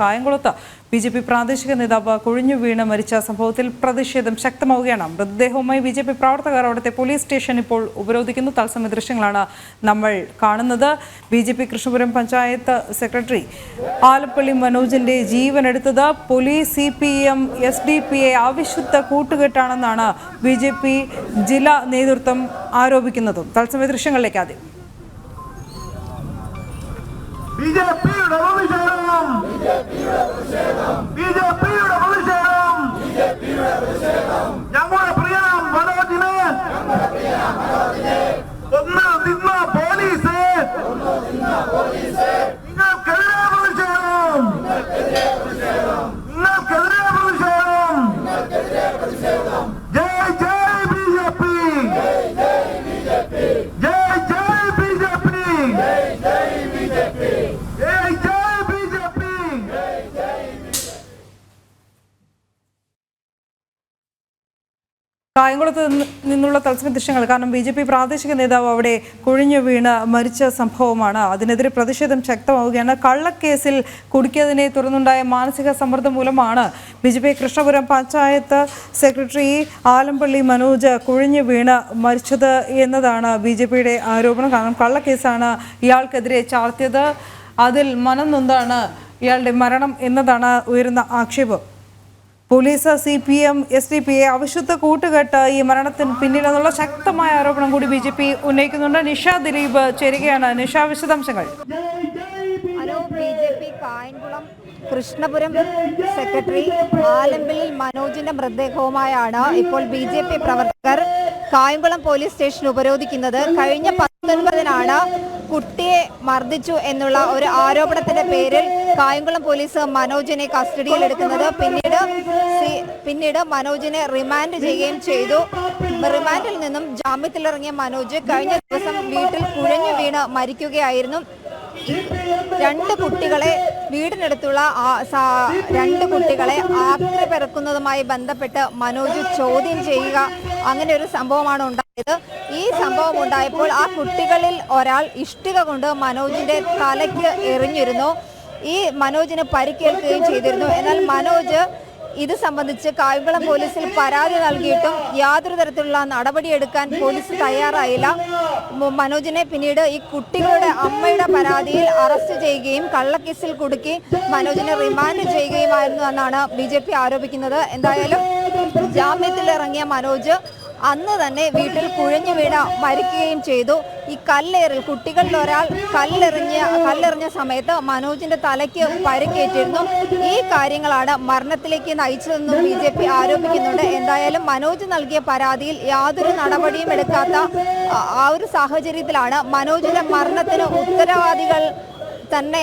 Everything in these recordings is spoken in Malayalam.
കായംകുളത്ത് ബി ജെ പി പ്രാദേശിക നേതാവ് കുഴിഞ്ഞു വീണ് മരിച്ച സംഭവത്തിൽ പ്രതിഷേധം ശക്തമാവുകയാണ്. മൃതദേഹവുമായി ബി ജെ പി പ്രവർത്തകർ അവിടുത്തെ പോലീസ് സ്റ്റേഷൻ ഇപ്പോൾ ഉപരോധിക്കുന്നു. തത്സമയ ദൃശ്യങ്ങളാണ് നമ്മൾ കാണുന്നത്. B J P Krishnapuram panchayat secretary Alappally മനോജിന്റെ ജീവനെടുത്തത് police C P M S D P A അവിശുദ്ധ കൂട്ടുകെട്ടാണെന്നാണ് ബി ജെ പി ജില്ലാ നേതൃത്വം ആരോപിക്കുന്നതും. തത്സമയ ദൃശ്യങ്ങളിലേക്ക് ആദ്യം. പ്രതിഷേധം. ബി ജെ പിയുടെ പ്രതിഷേധം. ഞങ്ങളുടെ പ്രിയ മനോജിന് ഒന്ന് നിന്ന പോലീസ് നിങ്ങൾക്കെതിരെ പ്രതിഷേധം നിങ്ങൾക്കെതിരെ പ്രതിഷേധം ജയ് ജയ് ബി ജെ പി ജയ് ജയ് ബി ജെ പി ജയ് ജയ് ബി ജെ പി കായംകുളത്ത് നിന്ന് നിന്നുള്ള തത്സമയ ദൃശ്യങ്ങൾ. കാരണം ബി ജെ പി പ്രാദേശിക നേതാവ് അവിടെ കുഴിഞ്ഞു വീണ് മരിച്ച സംഭവമാണ്. അതിനെതിരെ പ്രതിഷേധം ശക്തമാവുകയാണ്. കള്ളക്കേസിൽ കുടുക്കിയതിനെ തുടർന്നുണ്ടായ മാനസിക സമ്മർദ്ദം മൂലമാണ് B J P Krishnapuram panchayat secretary Alampally Manoj കുഴിഞ്ഞു വീണ് മരിച്ചത് എന്നതാണ് ബി ജെ പിയുടെ ആരോപണം. കാരണം കള്ളക്കേസാണ് ഇയാൾക്കെതിരെ ചാർത്തിയത്. അതിൽ മനം നൊന്താണ് ഇയാളുടെ മരണം എന്നതാണ് ഉയരുന്ന ആക്ഷേപം. Police C P M S D P A അവിശുദ്ധ കൂട്ടുകെട്ട് ഈ മരണത്തിന് പിന്നിലെന്നുള്ള ശക്തമായ ആരോപണം കൂടി ബി ജെ പി ഉന്നയിക്കുന്നുണ്ട്. നിഷ ദിലീപ് ചേരുകയാണ്. നിഷ വിശദാംശങ്ങൾ. കായംകുളം കൃഷ്ണപുരം സെക്രട്ടറി ആലമ്പിളിൽ മനോജിന്റെ മൃതദേഹവുമായാണ് ഇപ്പോൾ ബി ജെ പി പ്രവർത്തകർ കായംകുളം പോലീസ് സ്റ്റേഷൻ ഉപരോധിക്കുന്നത്. കഴിഞ്ഞ പത്തൊൻപതിനാണ് കുട്ടിയെ മർദ്ദിച്ചു എന്നുള്ള ഒരു ആരോപണത്തിന്റെ പേരിൽ കായംകുളം പോലീസ് മനോജിനെ കസ്റ്റഡിയിൽ എടുക്കുന്നത്. പിന്നീട് പിന്നീട് മനോജിനെ റിമാൻഡ് ചെയ്യുകയും ചെയ്തു. റിമാൻഡിൽ നിന്നും ജാമ്യത്തിലിറങ്ങിയ മനോജ് കഴിഞ്ഞ ദിവസം വീട്ടിൽ കുഴഞ്ഞു വീണ് മരിക്കുകയായിരുന്നു. രണ്ട് കുട്ടികളെ വീടിനടുത്തുള്ള രണ്ട് കുട്ടികളെ ആക്രി പിറക്കുന്നതുമായി ബന്ധപ്പെട്ട് മനോജ് ചോദ്യം ചെയ്യുക. അങ്ങനെ ഒരു സംഭവമാണ് ഈ സംഭവം ഉണ്ടായപ്പോൾ ആ കുട്ടികളിൽ ഒരാൾ ഇഷ്ടിക കൊണ്ട് മനോജിന്റെ തലയ്ക്ക് എറിഞ്ഞിരുന്നു. ഈ മനോജിന് പരിക്കേൽക്കുകയും ചെയ്തിരുന്നു. എന്നാൽ മനോജ് ഇത് സംബന്ധിച്ച് കായംകുളം പോലീസിൽ പരാതി നൽകിയിട്ടും യാതൊരു തരത്തിലുള്ള നടപടിയെടുക്കാൻ പോലീസ് തയ്യാറായില്ല. മനോജിനെ പിന്നീട് ഈ കുട്ടികളുടെ അമ്മയുടെ പരാതിയിൽ അറസ്റ്റ് ചെയ്യുകയും കള്ളക്കേസിൽ കുടുക്കി മനോജിനെ റിമാൻഡ് ചെയ്യുകയുമായിരുന്നു എന്നാണ് ബി ആരോപിക്കുന്നത്. എന്തായാലും ജാമ്യത്തിലിറങ്ങിയ മനോജ് അന്ന് തന്നെ വീട്ടിൽ കുഴഞ്ഞു വീണ മരിക്കുകയും ചെയ്തു. ഈ കല്ലേറിൽ കുട്ടികളിൽ ഒരാൾ കല്ലെറിഞ്ഞ കല്ലെറിഞ്ഞ സമയത്ത് മനോജിന്റെ തലയ്ക്ക് പരിക്കേറ്റിരുന്നു. ഈ കാര്യങ്ങളാണ് മരണത്തിലേക്ക് നയിച്ചതെന്നും ബി ജെ പി ആരോപിക്കുന്നുണ്ട്. എന്തായാലും മനോജ് നൽകിയ പരാതിയിൽ യാതൊരു നടപടിയും എടുക്കാത്ത ആ- ഒരു സാഹചര്യത്തിലാണ് മനോജിന്റെ മരണത്തിന് ഉത്തരവാദികൾ തന്നെ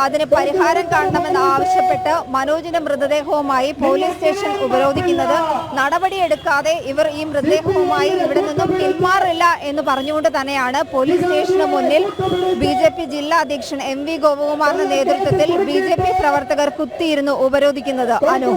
അതിന് പരിഹാരം കാണണമെന്ന് ആവശ്യപ്പെട്ട് മനോജിന്റെ മൃതദേഹവുമായി പോലീസ് സ്റ്റേഷൻ ഉപരോധിക്കുന്നത് നടപടിയെടുക്കാതെ ഇവർ ഈ മൃതദേഹവുമായി ഇവിടെ നിന്നും പിന്മാറില്ല എന്ന് പറഞ്ഞുകൊണ്ട് തന്നെയാണ് പോലീസ് സ്റ്റേഷന് മുന്നിൽ ബി ജെ പി ജില്ലാ അധ്യക്ഷൻ എം വി ഗോപകുമാറിന്റെ നേതൃത്വത്തിൽ ബി ജെ പി പ്രവർത്തകർ കുത്തിയിരുന്നു ഉപരോധിക്കുന്നത് അനു.